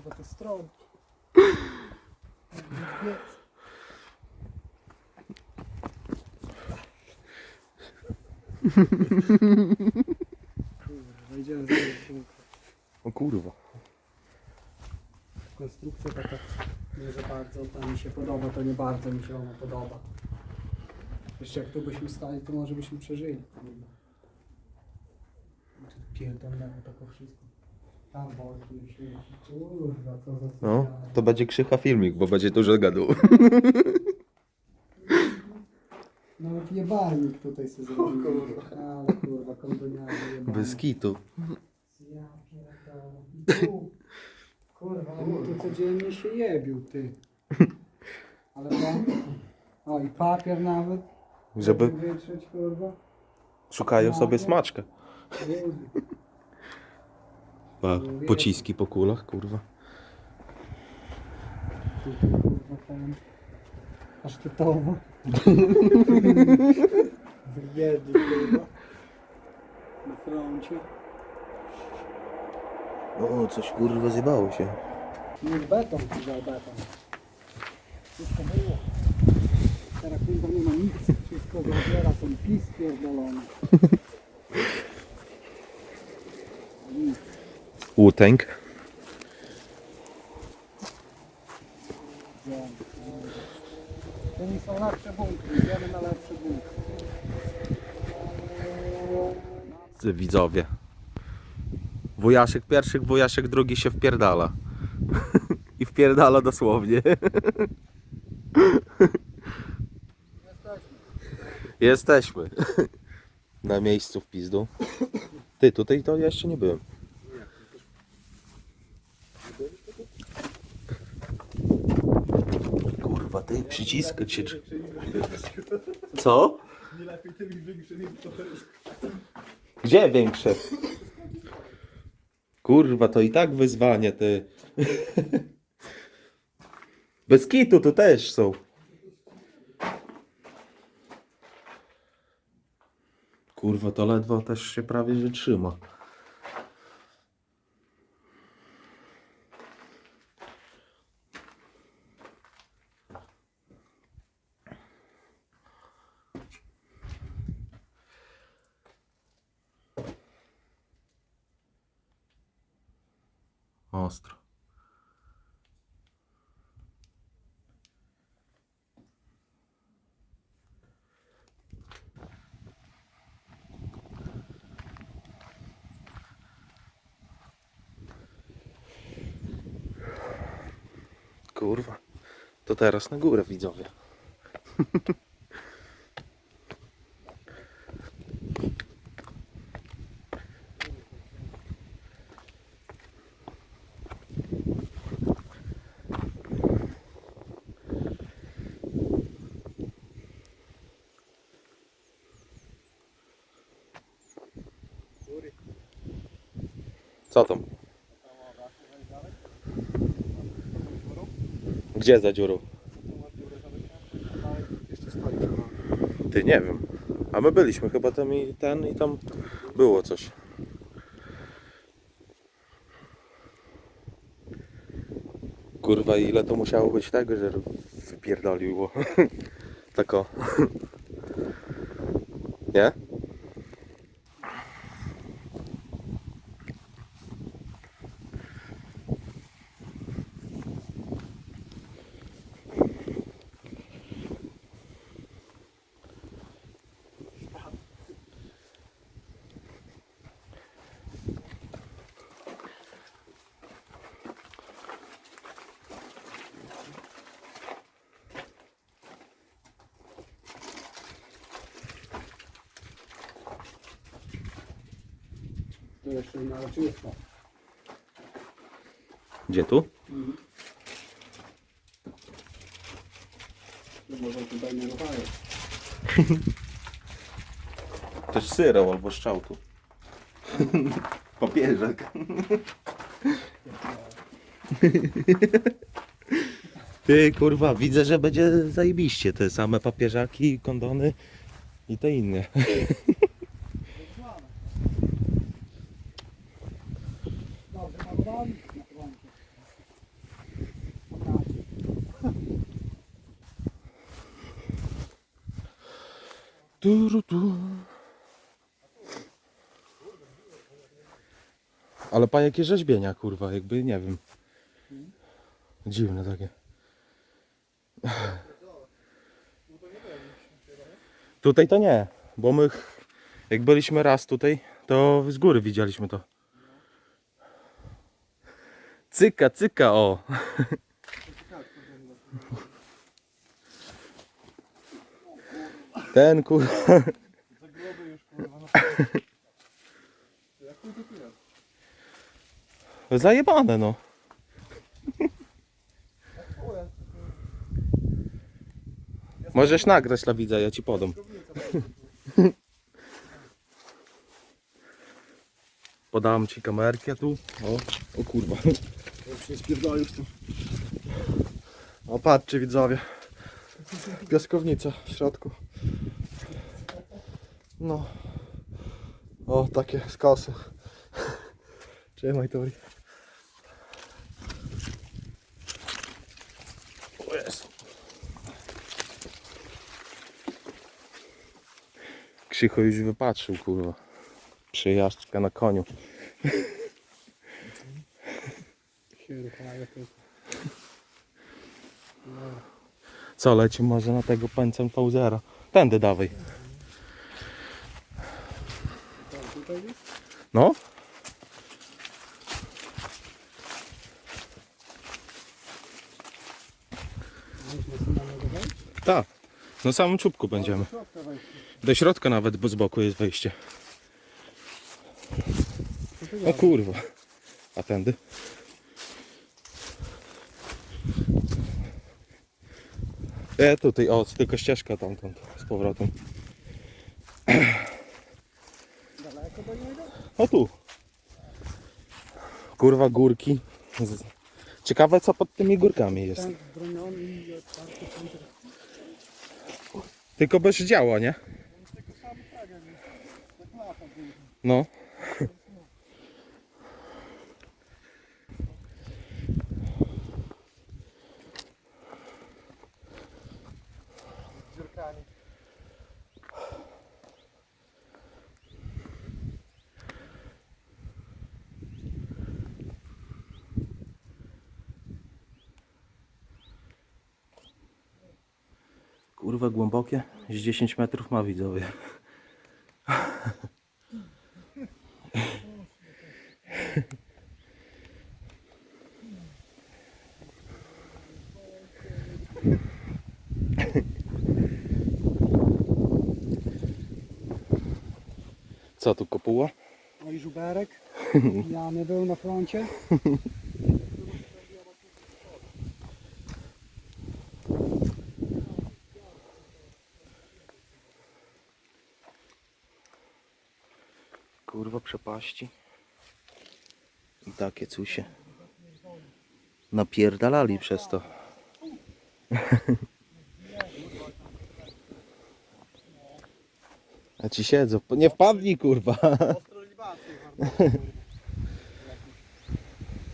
kurwa, to stron. Kurwa, wejdziemy bunkr. O kurwa. Konstrukcja taka nie za bardzo, ta mi się podoba, to nie bardzo mi się ona podoba. Jeszcze jak tu byśmy stali, to może byśmy przeżyli. Pierdolnęło to wszystko. Tam worki i śmieci. Kurwa, co za No, to będzie krzycha filmik, bo będzie dużo gadu. Nawet jebalnik tutaj sobie zrobili. Ale kurwa, kombiniarze jebane. Bez kitu. Ja pierdolę. Tu. Kurwa, on tu codziennie się jebił, ty. Ale tam... O, i papier nawet. Żeby Wytrzeć, kurwa. szukają sobie smaczka. Ludzie. Pa, pociski po kulach, kurwa. Ten... Pasztetowo. Biedny, kurwa. Na froncie. O, coś kurwa zjebało się. Nie beton, kurwa, beton. Wszystko było. Teraz kurwa nie ma nic. Wszystko zabiera, są pis pierdolony. Nic. Łutęk. Wiem, kurwa. To nie są lepsze bunkry, idziemy na lepsze bunkry. Widzowie. Wujaszek pierwszy, wujaszek drugi się wpierdala. I wpierdala dosłownie. Jesteśmy. Na miejscu w pizdu. Ty, tutaj to ja jeszcze nie byłem. Kurwa, ty przycisk się... Co? Gdzie większe? Kurwa, to i tak wyzwanie, ty. Bez kitu to też są. Kurwa, to ledwo też się prawie że trzyma. Ostro. Kurwa. To teraz na górę widzowie. Co tam? Gdzie za dziurą? Ty nie wiem. A my byliśmy chyba tam i ten i tam było coś. Kurwa ile to musiało być tego, że wypierdoliło. Tako. Nie? Gdzie tu? To może tutaj nie ruchają. Też syrał albo szczałtu. Papieżek. Ty kurwa, widzę, że będzie zajebiście. Te same papieżaki, kondony i te inne. Turu, tu. Ale pa jakie rzeźbienia, kurwa, jakby nie wiem. Dziwne takie. Tutaj to nie, bo my jak byliśmy raz tutaj, to z góry widzieliśmy to. Cyka, cyka, o. Ten kurwa. Zagroby już kurwa. No. Jak chuj to tu jest? Zajebane no. Możesz nagrać dla widza, ja ci podam. Podałem ci kamerkę tu. O, o kurwa. O patrzcie widzowie. Piaskownica w środku. No. O, takie skosy. Trzymaj Tori. Krzycho już wypatrzył, kurwa. Przejażdżka na koniu. Co, leci może na tego pęcem Fauzera? Tędy dawaj. No? Tak. Na samym czubku będziemy. Do środka nawet, bo z boku jest wejście. O kurwa. A tędy? E, tutaj, o, tylko ścieżka tamtąd z powrotem. Daleko do niego? O tu. Kurwa, górki. Ciekawe co pod tymi górkami jest. Tylko bez działa, nie? No. Kurwa głębokie. Z 10 metrów ma widzowie. Co tu kopuła? No i żuberek. Ja nie był na froncie. Kurwa przepaści. I takie cusie. Napierdalali przez to. A ci siedzą. Nie wpadnij kurwa. Ostro libacje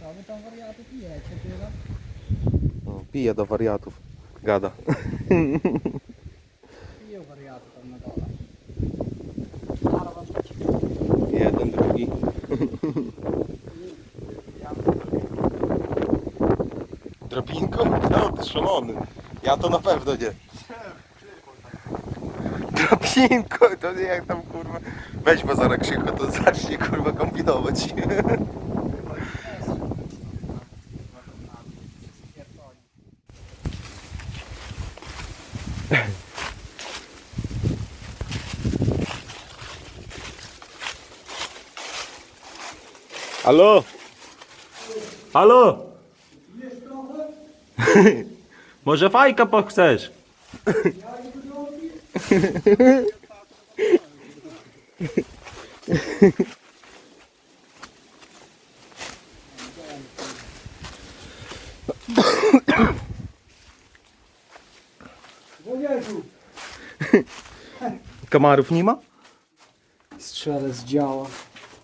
Co wy tam wariaty pijecie tyle? No, pije do wariatów. Gada. Piją wariaty tam na dole. Jeden, drugi. Drabinką? No, ty szalony. Ja to na pewno nie. Drabinką, to nie jak tam kurwa. Weź bazara krzycho, to zacznie kurwa kombinować. Halo? Halo? Może fajka pochcesz? Wojewód! Kamarów nie ma? Strzelec działa.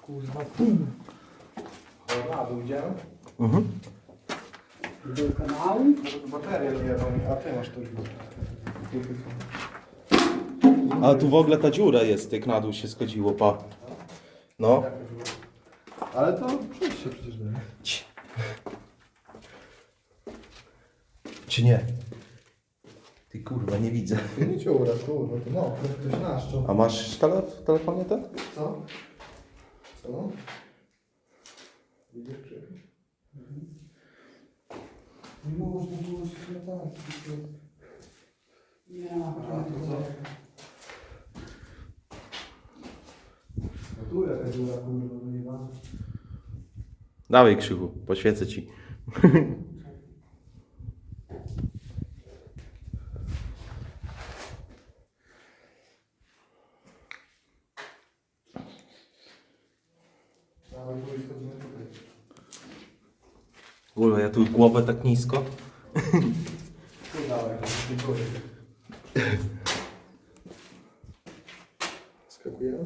Kurwa, pum. A, tu widziałem? Mhm. Był kanał. Baterie nie a ty masz. No A tu w ogóle ta dziura jest, jak na dół się schodziło, pa. No. Ale to przejście przecież nie. Czy nie? Ty kurwa, nie widzę. To nie ciura, kurwa, to no, ktoś naszczą. A masz tele w telefonie ten? Co? Co? Widzisz krzyk? Nie można było się latać. Nie, A tu co? Jakaś dziura, kurwa, wyjebana. Dawaj krzyku, poświecę ci. Kurwa, ja tu głowę tak nisko. Tu dawaj, tu góry. Skakujemy?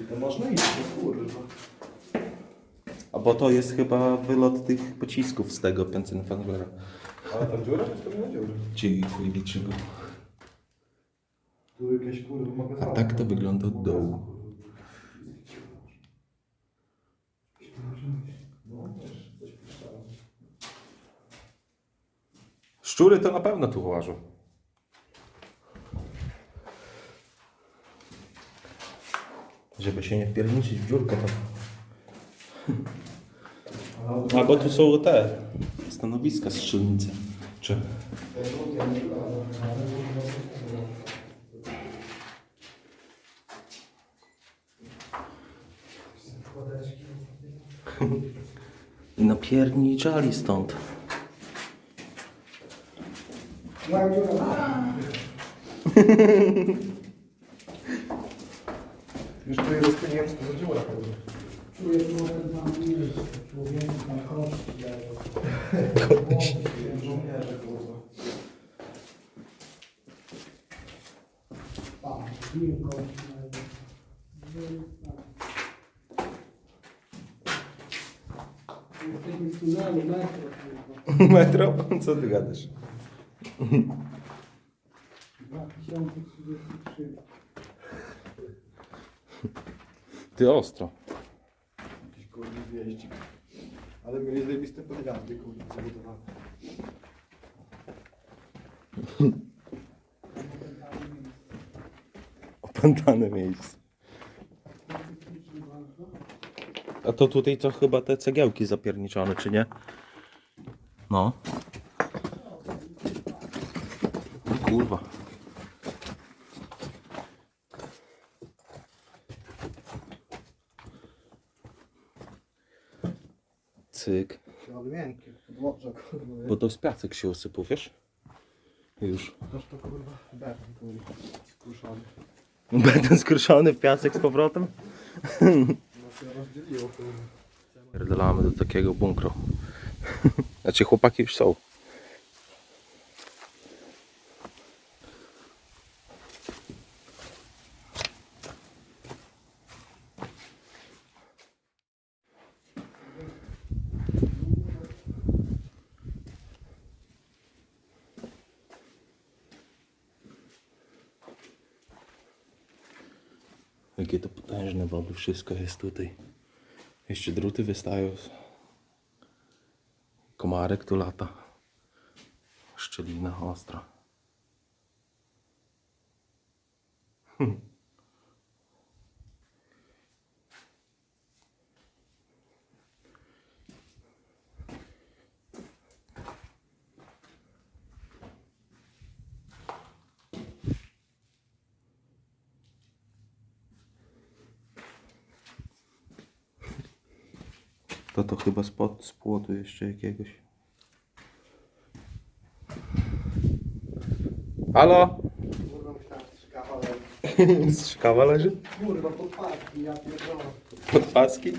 I to można iść, no kurwa. A bo to jest chyba wylot tych pocisków z tego Pennsylvania. Ale tam dziura? Jest to nie dziura. Ci chuj liczy go. Tu jakieś kurwa mogę A tak to wygląda od dołu. No, wiesz, coś piszczałem. Szczury to na pewno tu łażą. Żeby się nie wpierniczyć w dziurkę. To... A bo tu są te stanowiska strzelnice. Czy... I napierniczali stąd. Już tu je rozkminiłem, co to za dziura kurwa. Trochę na. Człowiek na kości. Żołnierze kurwa. Pan, bił kości. Jesteśmy w tunelu metro. Metro? Co ty gadasz? 2033. Ty ostro. Jakiś kurwa wjeździk. Ale mieli zajebiste podjazdy kurwa zabudowane. Opętane miejsce. A to tutaj to chyba te cegiełki zapierniczone, czy nie? No. O Kurwa. Cyk. Ale miękkie, podłoże kurwa. Bo to z piasek się usypał, wiesz? Już. Toż to kurwa beton kurwa. Skruszony. Będę skruszony w piasek z powrotem? No się rozdzieliło kurwa. Pierdolamy do takiego bunkru. Znaczy chłopaki już są. Jakie to potężne wody, wszystko jest tutaj. Jeszcze druty wystają. Komarek tu lata. Szczelina ostra. Hm. To to chyba spod z płotu jeszcze jakiegoś. Halo? Kurwa myślałem, że. Strzykawa leży? Kurwa podpadki, ja pierdolę. Pod paski?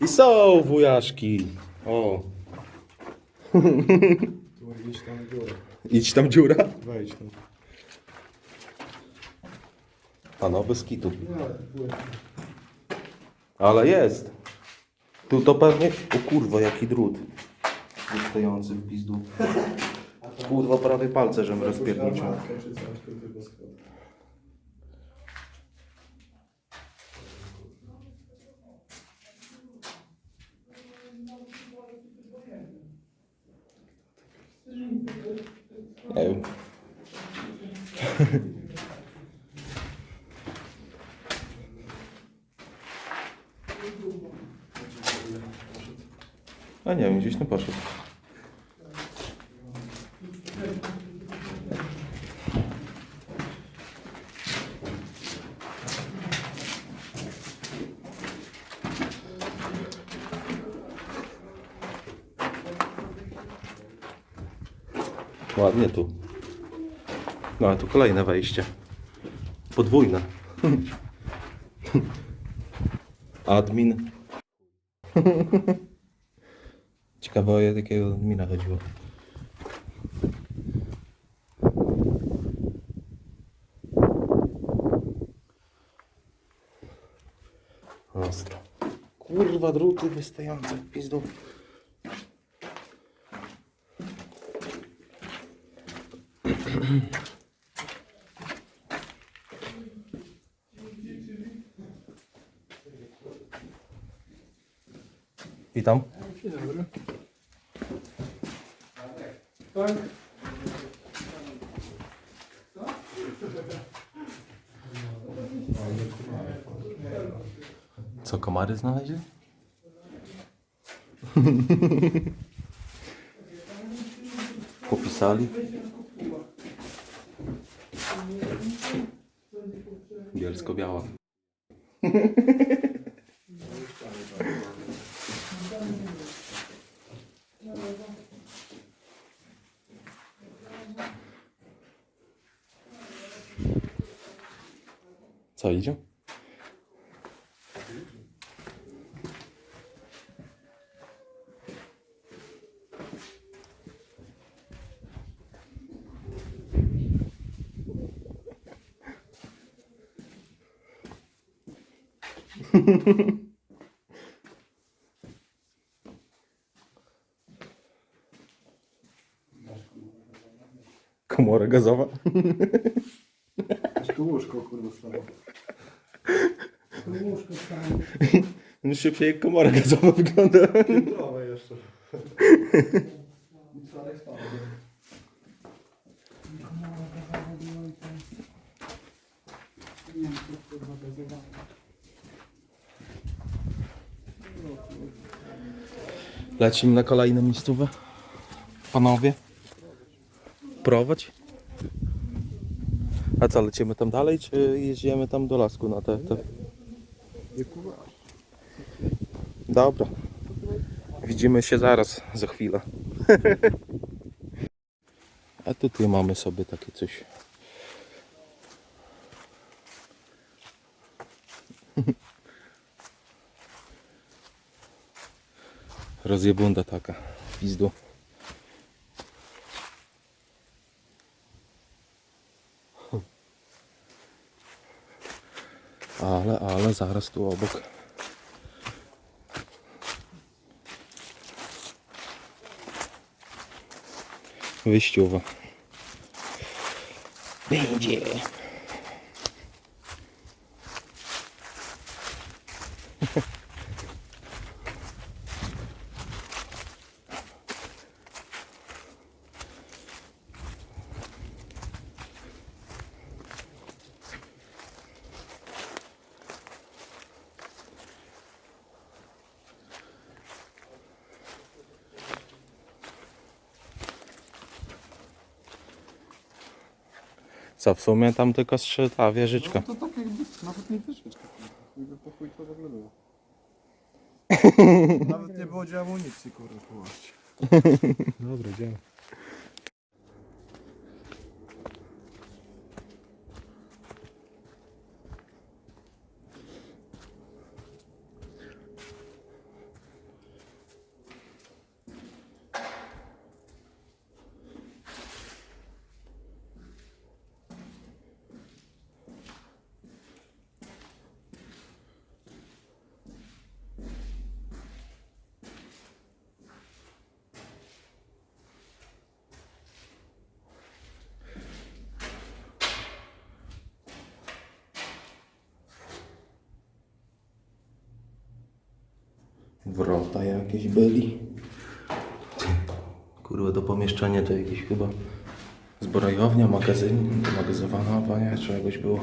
I są wujaszki. O. Idź tam w górę. Idź tam dziura. Wejdź tam. A no, bez kitu. Nie, płynie. Ale jest. Tu to pewnie... O kurwa, jaki drut. Wystający w pizdu. Kurwa, prawie palce, żem schody. Nie wiem. A nie wiem, gdzieś tam poszedł. Ładnie tu. No a tu kolejne wejście. Podwójne. Admin. Ciekawe o jakiego admina chodziło. Ostro. Kurwa, druty wystające w pizdu. Witam. Dzień dobry. Tak? Co, komary znaleźli? Popisali? Bielsko-biała. Co idzie? Komora gazowa. Aż tu łóżko kurwa stało. To łóżko tam. No Szybciej jak komora gazowa wygląda. Piętrowe jeszcze. Czarek stało. Komora gazowa była i tam. Nie wiem, co kurwa gazowa. Lecimy na kolejną miejscówę. Panowie. Prowadź. A co, lecimy tam dalej, czy jedziemy tam do lasku na te... te... Dobra. Widzimy się zaraz, za chwilę. A tutaj mamy sobie takie coś. Rozjebunda taka. Pizdu. Ale, ale zaraz tu obok. Wyjściowa. Będzie. Co, w sumie tam tylko trzy ta wieżyczka. No to tak jakby nawet nie wyszyczka. Jakby po chuj to w ogóle było. Nawet nie było gdzie amunicji kurwa położyć. Dobra, idziemy. Wrota jakieś byli. Kurwa, do pomieszczenia to jakieś chyba zbrojownia, magazyn, magazynowana, panie, czegoś było.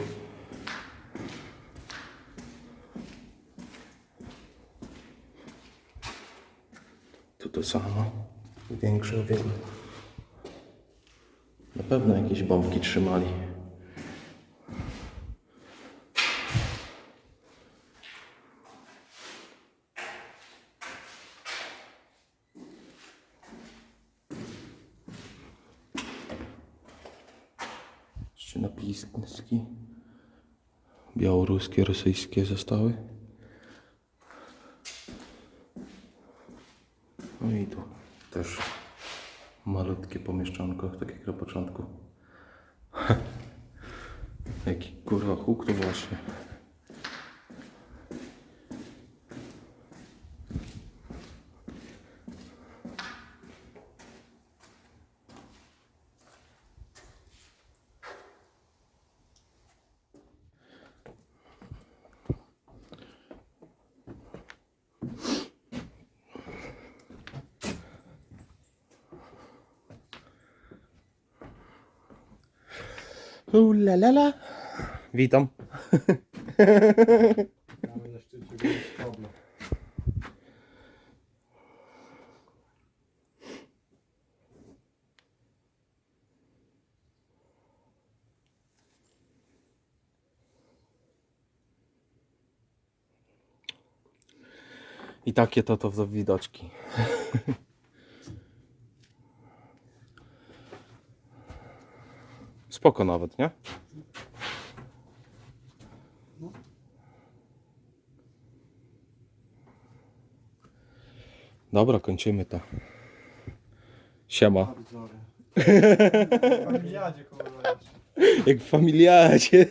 Tu to samo. Większe wiele. Na pewno jakieś bombki trzymali. Jeszcze napiski. Białoruskie, rosyjskie zostały. No i tu też malutkie pomieszczonko, tak jak na początku. Jaki kurwa huk to właśnie. Ulalala. Witam. Mamy na szczycie Sztobla. I takie to to widoczki. Spoko nawet, nie? Dobra, kończymy to. Siema. Familiadzie kurwa. Jak w familiadzie.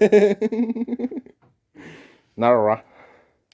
Nara.